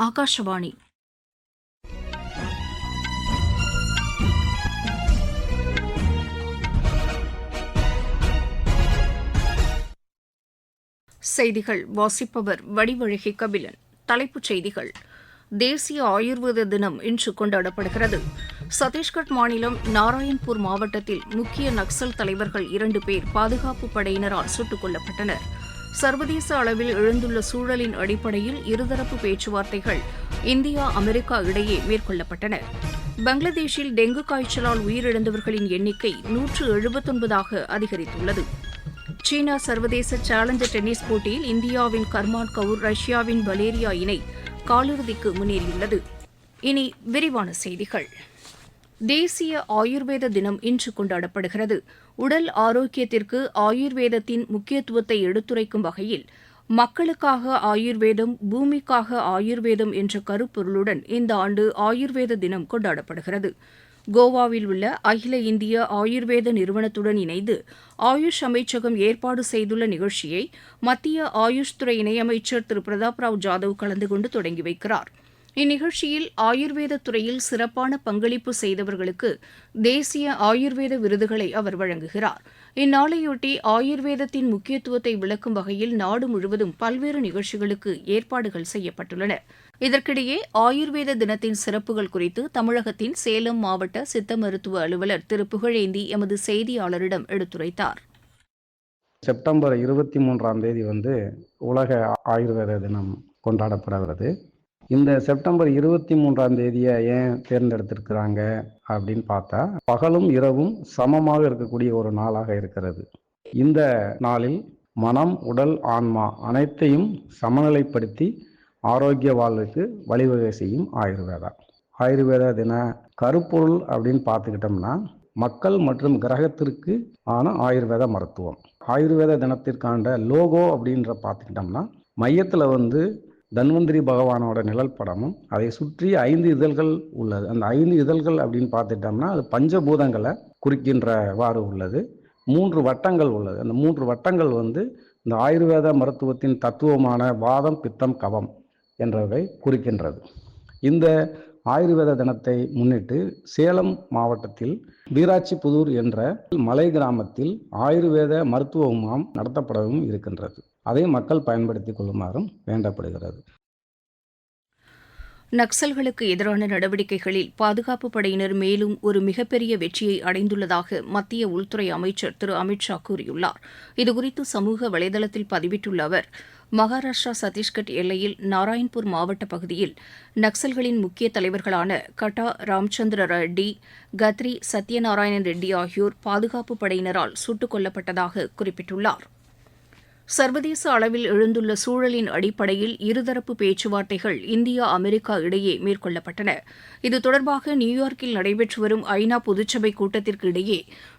ஆகாஷவாணி செய்திகள். வாசிப்பவர் வடிவழகி கபிலன். தலைப்புச் செய்திகள். தேசிய ஆயுர்வேத தினம் இன்று கொண்டாடப்படுகிறது. சத்தீஸ்கர் மாநிலம் நாராயண்பூர் மாவட்டத்தில் முக்கிய நக்சல் தலைவர்கள் இரண்டு பேர் பாதுகாப்பு படையினரால் சுட்டுக் கொல்லப்பட்டனா் சர்வதேச அளவில் எழுந்துள்ள சூழலின் அடிப்படையில் இருதரப்பு பேச்சுவார்த்தைகள் இந்தியா அமெரிக்கா இடையே மேற்கொள்ளப்பட்டன. பங்களாதேஷில் டெங்கு காய்ச்சலால் உயிரிழந்தவர்களின் எண்ணிக்கை நூற்று எழுபத்தொன்பதாக அதிகரித்துள்ளது. சீனா சர்வதேச சேலஞ்சர் டென்னிஸ் போட்டியில் இந்தியாவின் கர்மான் கவுர் ரஷ்யாவின் பலேரியா இணை காலிறுதிக்கு முன்னேறியுள்ளது. இனி விரிவான செய்திகள். தேசிய ஆயுர்வேத தினம் இன்று கொண்டாடப்படுகிறது. உடல் ஆரோக்கியத்திற்கு ஆயுர்வேதத்தின் முக்கியத்துவத்தை எடுத்துரைக்கும் வகையில் மக்களுக்காக ஆயுர்வேதம் பூமிக்காக ஆயுர்வேதம் என்ற கருப்பொருளுடன் இந்த ஆண்டு ஆயுர்வேத தினம் கொண்டாடப்படுகிறது. கோவாவில் உள்ள அகில இந்திய ஆயுர்வேத நிறுவனத்துடன் இணைந்து ஆயுஷ் அமைச்சகம் ஏற்பாடு செய்துள்ள நிகழ்ச்சியை மத்திய ஆயுஷ் துறை இணையமைச்சர் திரு. பிரதாப் ராவ் ஜாதவ் கலந்து கொண்டு தொடங்கி வைக்கிறார். இந்நிகழ்ச்சியில் ஆயுர்வேத துறையில் சிறப்பான பங்களிப்பு செய்தவர்களுக்கு தேசிய ஆயுர்வேத விருதுகளை அவர் வழங்குகிறார். இந்நாளையொட்டி ஆயுர்வேதத்தின் முக்கியத்துவத்தை விளக்கும் வகையில் நாடு முழுவதும் பல்வேறு நிகழ்ச்சிகளுக்கு ஏற்பாடுகள் செய்யப்பட்டுள்ளன. இதற்கிடையே ஆயுர்வேத தினத்தின் சிறப்புகள் குறித்து தமிழகத்தின் சேலம் மாவட்ட சித்த மருத்துவ அலுவலர் திரு. புகழேந்தி எமது செய்தியாளரிடம் எடுத்துரைத்தார். செப்டம்பர் இருபத்தி மூன்றாம் தேதி வந்து உலக ஆயுர்வேத தினம் கொண்டாடப்படுகிறது. இந்த செப்டம்பர் இருபத்தி மூன்றாம் தேதியை ஏன் தேர்ந்தெடுத்திருக்கிறாங்க அப்படின்னு பார்த்தா பகலும் இரவும் சமமாக இருக்கக்கூடிய ஒரு நாளாக இருக்கிறது. இந்த நாளில் மனம் உடல் ஆன்மா அனைத்தையும் சமநிலைப்படுத்தி ஆரோக்கிய வாழ்வுக்கு வழிவகை செய்யும் ஆயுர்வேதா. ஆயுர்வேத தின கருப்பொருள் அப்படின்னு பார்த்துக்கிட்டோம்னா மக்கள் மற்றும் கிரகத்திற்கு ஆன ஆயுர்வேத மருத்துவம். ஆயுர்வேத தினத்திற்கான லோகோ அப்படின்ற பார்த்துக்கிட்டோம்னா மையத்தில் வந்து தன்வந்திரி பகவானோட நிழல் படமும் அதை சுற்றி ஐந்து இதழ்கள் உள்ளது. அந்த ஐந்து இதழ்கள் அப்படின்னு பார்த்துட்டோம்னா அது பஞ்சபூதங்களை குறிக்கின்றவாறு உள்ளது. மூன்று வட்டங்கள் உள்ளது. அந்த மூன்று வட்டங்கள் வந்து இந்த ஆயுர்வேத மருத்துவத்தின் தத்துவமான வாதம் பித்தம் கவம் என்றவை குறிக்கின்றது. இந்த ஆயுர்வேத தினத்தை முன்னிட்டு சேலம் மாவட்டத்தில் வீராட்சிபுதூர் என்ற மலை கிராமத்தில் ஆயுர்வேத மருத்துவ முகாம் நடத்தப்படவும் இருக்கின்றது. அதை மக்கள் பயன்படுத்திக் கொள்ளுமாறும் வேண்டப்படுகிறது. நக்சல்களுக்கு எதிரான நடவடிக்கைகளில் பாதுகாப்பு படையினர் மேலும் ஒரு மிகப்பெரிய வெற்றியை அடைந்துள்ளதாக மத்திய உள்துறை அமைச்சர் திரு. அமித் ஷா கூறியுள்ளார். இதுகுறித்து சமூக வலைதளத்தில் பதிவிட்டுள்ள அவர் மகாராஷ்டிரா சத்தீஸ்கட் எல்லையில் நாராயண்பூர் மாவட்ட பகுதியில் நக்சல்களின் முக்கிய தலைவர்களான கட்டா ராம்சந்திர ரெட்டி கத்ரி சத்யநாராயணன் ரெட்டி ஆகியோர் பாதுகாப்பு படையினரால் சுட்டுக் கொல்லப்பட்டதாக குறிப்பிட்டுள்ளார். சர்வதேச அளவில் எழுந்துள்ள சூழலின் அடிப்படையில் இருதரப்பு பேச்சுவார்த்தைகள் இந்தியா அமெரிக்கா இடையே மேற்கொள்ளப்பட்டன. இது தொடர்பாக நியூயார்க்கில் நடைபெற்று வரும் ஐநா பொதுச்சபை கூட்டத்திற்கு இடையே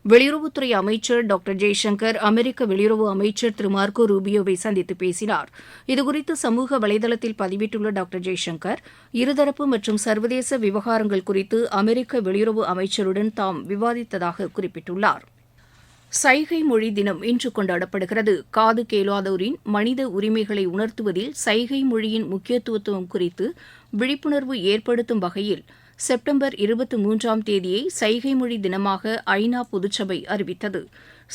வெளியுறவுத்துறை அமைச்சர் டாக்டர் ஜெய்சங்கர் அமெரிக்க வெளியுறவு அமைச்சர் திரு மார்க்கோ ரூபியோவை சந்தித்து பேசினார். இதுகுறித்து சமூக வலைதளத்தில் பதிவிட்டுள்ள டாக்டர் ஜெய்சங்கர் இருதரப்பு மற்றும் சர்வதேச விவகாரங்கள் குறித்து அமெரிக்க வெளியுறவு அமைச்சருடன் தாம் விவாதித்ததாக குறிப்பிட்டுள்ளார். சைகை மொழி தினம் இன்று கொண்டாடப்படுகிறது. காது கேளாதோரின் மனித உரிமைகளை உணர்த்துவதில் சைகை மொழியின் முக்கியத்துவத்துவம் குறித்து விழிப்புணர்வு ஏற்படுத்தும் வகையில் செப்டம்பர் இருபத்தி மூன்றாம் தேதியை சைகை மொழி தினமாக ஐநா பொதுச்சபை அறிவித்தது.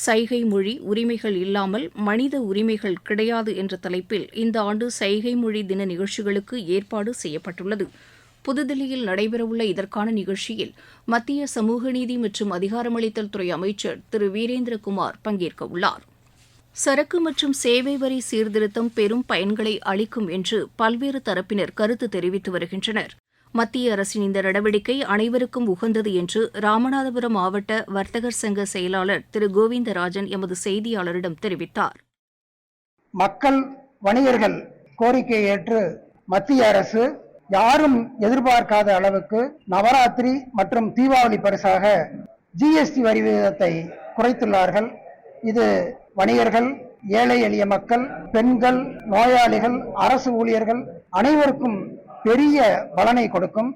சைகை மொழி உரிமைகள் இல்லாமல் மனித உரிமைகள் கிடையாது என்ற தலைப்பில் இந்த ஆண்டு சைகை மொழி தின நிகழ்ச்சிகளுக்கு ஏற்பாடு செய்யப்பட்டுள்ளது. புதுதில்லியில் நடைபெறவுள்ள இதற்கான நிகழ்ச்சியில் மத்திய சமூக நீதி மற்றும் அதிகாரமளித்தல் துறை அமைச்சர் திரு வீரேந்திரகுமார் பங்கேற்கவுள்ளார். சரக்கு மற்றும் சேவை வரி சீர்திருத்தம் பெரும் பயன்களை அளிக்கும் என்று பல்வேறு தரப்பினர் கருத்து தெரிவித்து வருகின்றனர். மத்திய அரசின் இந்த நடவடிக்கை அனைவருக்கும் உகந்தது என்று ராமநாதபுரம் மாவட்ட வர்த்தகர் சங்க செயலாளர் திரு கோவிந்தராஜன் எமது செய்தியாளரிடம் தெரிவித்தார். மக்கள் வணிகர்கள் கோரிக்கையை ஏற்று மத்திய அரசு யாரும் எதிர்பார்க்காத அளவுக்கு நவராத்திரி மற்றும் தீபாவளி பரிசாக ஜிஎஸ்டி வரி விகிதத்தை குறைத்துள்ளார்கள். இது வணிகர்கள் ஏழை எளிய மக்கள் பெண்கள் நோயாளிகள் அரசு ஊழியர்கள் அனைவருக்கும் பெரிய பலனை கொடுக்கும்.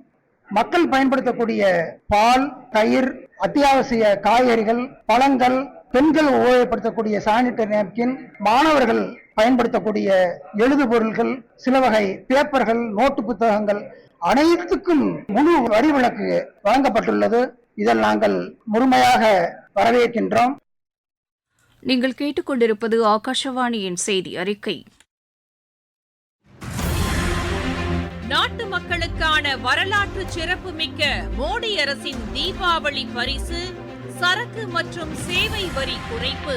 மக்கள் பயன்படுத்தக்கூடிய பால் தயிர் அத்தியாவசிய காய்கறிகள் பழங்கள் பெண்கள் உபயோகப்படுத்தக்கூடிய சானிட்டரி நாப்கின் மாணவர்கள் பயன்படுத்தக்கூடிய எழுது பொருள்கள் சில வகை பேப்பர்கள் நோட்டு புத்தகங்கள் அனைத்துக்கும் முழு வரி விலக்கு வழங்கப்பட்டுள்ளது. இதில் நாங்கள் முழுமையாக வரவேற்கின்றோம். நீங்கள் கேட்டுக்கொண்டிருப்பது ஆகாஷவாணியின் செய்தி அறிக்கை. நாட்டு மக்களுக்கான வரலாற்று சிறப்புமிக்க மோடி அரசின் தீபாவளி பரிசு சரக்கு மற்றும் சேவை வரி குறைப்பு.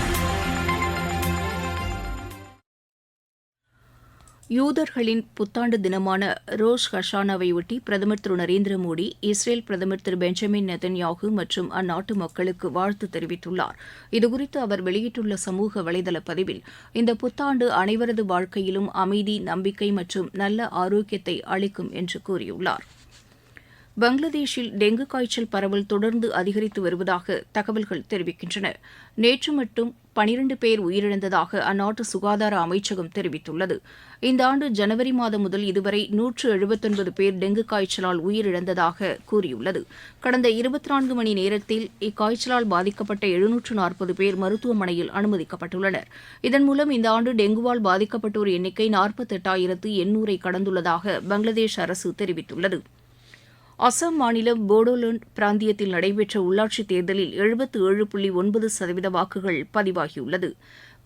யூதர்களின் புத்தாண்டு தினமான ரோஷ் ஹஷானாவையொட்டி பிரதமர் திரு நரேந்திர மோடி இஸ்ரேல் பிரதமர் திரு பெஞ்சமின் நெதன்யாகு மற்றும் அந்நாட்டு மக்களுக்கு வாழ்த்து தெரிவித்துள்ளார். இதுகுறித்து அவர் வெளியிட்டுள்ள சமூக வலைதள பதிவில் இந்த புத்தாண்டு அனைவரது வாழ்க்கையிலும் அமைதி நம்பிக்கை மற்றும் நல்ல ஆரோக்கியத்தை அளிக்கும் என்று கூறியுள்ளார். பங்களாதேஷில் டெங்கு காய்ச்சல் பரவல் தொடர்ந்து அதிகரித்து வருவதாக தகவல்கள் தெரிவிக்கின்றன. நேற்று மட்டும் பனிரண்டு பேர் உயிரிழந்ததாக அந்நாட்டு சுகாதார அமைச்சகம் தெரிவித்துள்ளது. இந்த ஆண்டு ஜனவரி மாதம் முதல் இதுவரை நூற்று எழுபத்தொன்பது பேர் டெங்கு காய்ச்சலால் உயிரிழந்ததாக கூறியுள்ளது. கடந்த இருபத்தி நான்கு மணி நேரத்தில் இக்காய்ச்சலால் பாதிக்கப்பட்ட எழுநூற்று நாற்பது பேர் மருத்துவமனையில் அனுமதிக்கப்பட்டுள்ளனர். இதன் மூலம் இந்த ஆண்டு டெங்குவால் பாதிக்கப்பட்டோர் எண்ணிக்கை நாற்பத்தெட்டாயிரத்து எண்ணூரை கடந்துள்ளதாக பங்களாதேஷ் அரசு தெரிவித்துள்ளது. அசாம் மாநிலம் போடோலேண்ட் பிராந்தியத்தில் நடைபெற்ற உள்ளாட்சித் தேர்தலில் எழுபத்து ஏழு புள்ளி ஒன்பது சதவீத வாக்குகள் பதிவாகியுள்ளது.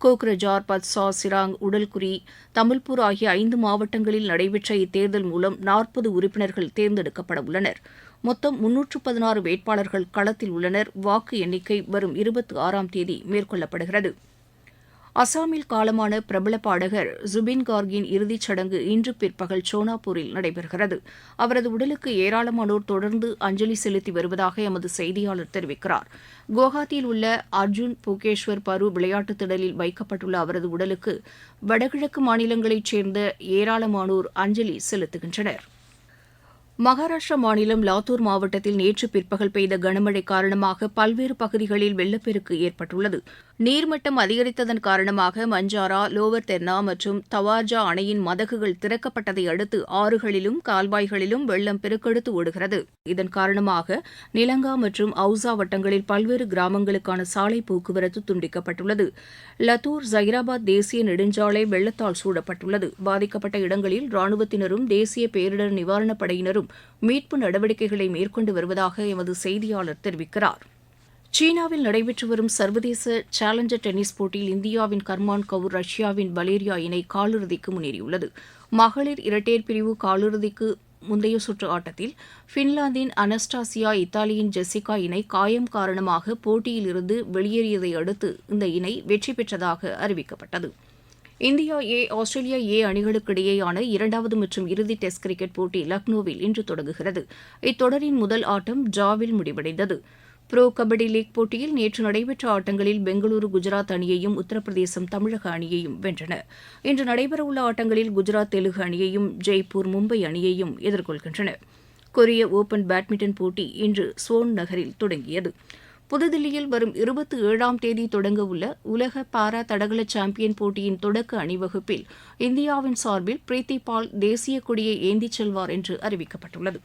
கோக்ரஜார் பத்சா சிராங் உடல்குரி தமிழ்பூர் ஆகிய ஐந்து மாவட்டங்களில் நடைபெற்ற இத்தேர்தல் மூலம் நாற்பது உறுப்பினர்கள் தேர்ந்தெடுக்கப்பட உள்ளனர் மொத்தம் முன்னூற்று பதினாறு வேட்பாளர்கள் களத்தில் உள்ளனர். வாக்கு எண்ணிக்கை வரும் இருபத்தி ஆறாம் தேதி மேற்கொள்ளப்படுகிறது. அசாமில் காலமான பிரபல பாடகர் ஜுபின் கார்கின் இறுதிச் சடங்கு இன்று பிற்பகல் சோனாப்பூரில் நடைபெறுகிறது. அவரது உடலுக்கு ஏராளமானோர் தொடர்ந்து அஞ்சலி செலுத்தி வருவதாக எமது செய்தியாளர் தெரிவிக்கிறார். குவஹாத்தியில் உள்ள அர்ஜுன் புகேஷ்வர் பரு விளையாட்டுத் திடலில் வைக்கப்பட்டுள்ள அவரது உடலுக்கு வடகிழக்கு மாநிலங்களைச் சேர்ந்த ஏராளமானோர் அஞ்சலி செலுத்துகின்றனர். மகாராஷ்டிரா மாநிலம் லாத்தூர் மாவட்டத்தில் நேற்று பிற்பகல் பெய்த கனமழை காரணமாக பல்வேறு பகுதிகளில் வெள்ளப்பெருக்கு ஏற்பட்டுள்ளது. நீர்மட்டம் அதிகரித்ததன் காரணமாக மஞ்சாரா லோவர் தெர்னா மற்றும் தவார்ஜா அணையின் மதகுகள் திறக்கப்பட்டதை அடுத்து ஆறுகளிலும் கால்வாய்களிலும் வெள்ளம் பெருக்கெடுத்து ஓடுகிறது. இதன் காரணமாக நிலங்கா மற்றும் அவுசா வட்டங்களில் பல்வேறு கிராமங்களுக்கான சாலை போக்குவரத்து துண்டிக்கப்பட்டுள்ளது. லத்தூர் ஜைராபாத் தேசிய நெடுஞ்சாலை வெள்ளத்தால் சூழப்பட்டுள்ளது பாதிக்கப்பட்ட இடங்களில் ராணுவத்தினரும் தேசிய பேரிடர் நிவாரணப் படையினரும் மீட்பு நடவடிக்கைகளை மேற்கொண்டு வருவதாக எமது செய்தியாளர் தெரிவிக்கிறார். சீனாவில் நடைபெற்று வரும் சர்வதேச சேலஞ்சர் டென்னிஸ் போட்டியில் இந்தியாவின் கர்மான் கவுர் ரஷ்யாவின் பலேரியா இணை காலிறுதிக்கு முன்னேறியுள்ளது. மகளிர் இரட்டையர் பிரிவு காலிறுதிக்கு முந்தைய சுற்று ஆட்டத்தில் பின்லாந்தின் அனஸ்டாசியா இத்தாலியின் ஜெசிகா இணை காயம் காரணமாக போட்டியிலிருந்து வெளியேறியதை அடுத்து இந்த இணை வெற்றி பெற்றதாக அறிவிக்கப்பட்டது. இந்தியா ஏ ஆஸ்திரேலியா ஏ அணிகளுக்கிடையேயான இரண்டாவது மற்றும் இறுதி டெஸ்ட் கிரிக்கெட் போட்டி லக்னோவில் இன்று தொடங்குகிறது. இத்தொடரின் முதல் ஆட்டம் டிராவில் முடிவடைந்தது. புரோ கபடி லீக் போட்டியில் நேற்று நடைபெற்ற ஆட்டங்களில் பெங்களூரு குஜராத் அணியையும் உத்தரப்பிரதேசம் தமிழக அணியையும் வென்றன. இன்று நடைபெறவுள்ள ஆட்டங்களில் குஜராத் தெலுங்கு அணியையும் ஜெய்ப்பூர் மும்பை அணியையும் எதிர்கொள்கின்றன. கொரிய ஓபன் பேட்மிண்டன் போட்டி இன்று சோன் நகரில் தொடங்கியது. புதுதில்லியில் வரும் இருபத்தி ஏழாம் தேதி தொடங்க உள்ள உலக பாரா தடகள சாம்பியன் போட்டியின் தொடக்க அணிவகுப்பில் இந்தியாவின் சார்பில் பிரீத்தி பால் தேசிய கொடியை ஏந்திச் செல்வார் என்று அறிவிக்கப்பட்டுள்ளது.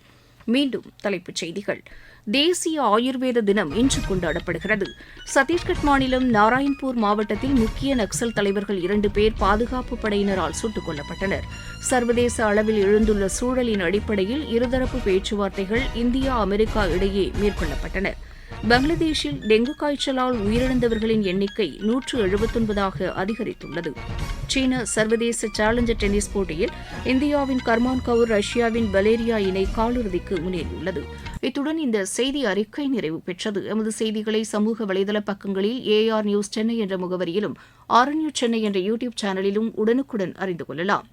மீண்டும் தலைப்புச் செய்திகள். தேசிய ஆயுர்வேத தினம் இன்று கொண்டாடப்படுகிறது. சத்தீஸ்கட் மாநிலம் நாராயண்பூர் மாவட்டத்தில் முக்கிய நக்சல் தலைவர்கள் இரண்டு பேர் பாதுகாப்பு படையினரால் சுட்டுக் கொல்லப்பட்டனர். சர்வதேச அளவில் எழுந்துள்ள சூழலின் அடிப்படையில் இருதரப்பு பேச்சுவார்த்தைகள் இந்தியா அமெரிக்கா இடையே மேற்கொள்ளப்பட்டன. பங்களாதேஷில் டெங்கு காய்ச்சலால் உயிரிழந்தவர்களின் எண்ணிக்கை நூற்று எழுபத்தொன்பதாக அதிகரித்துள்ளது. சீன சர்வதேச சேலஞ்சர் டென்னிஸ் போட்டியில் இந்தியாவின் கர்மான் கவுர் ரஷ்யாவின் பலேரியா இணை காலிறுதிக்கு முன்னேறியுள்ளது. இத்துடன் இந்த செய்தி அறிக்கை நிறைவு பெற்றது. எமது செய்திகளை சமூக வலைதள பக்கங்களில் ஏஆர் நியூஸ் சென்னை என்ற முகவரியிலும் ஆர் சென்னை என்ற யூடியூப் சேனலிலும் உடனுக்குடன் அறிந்து கொள்ளலாம்.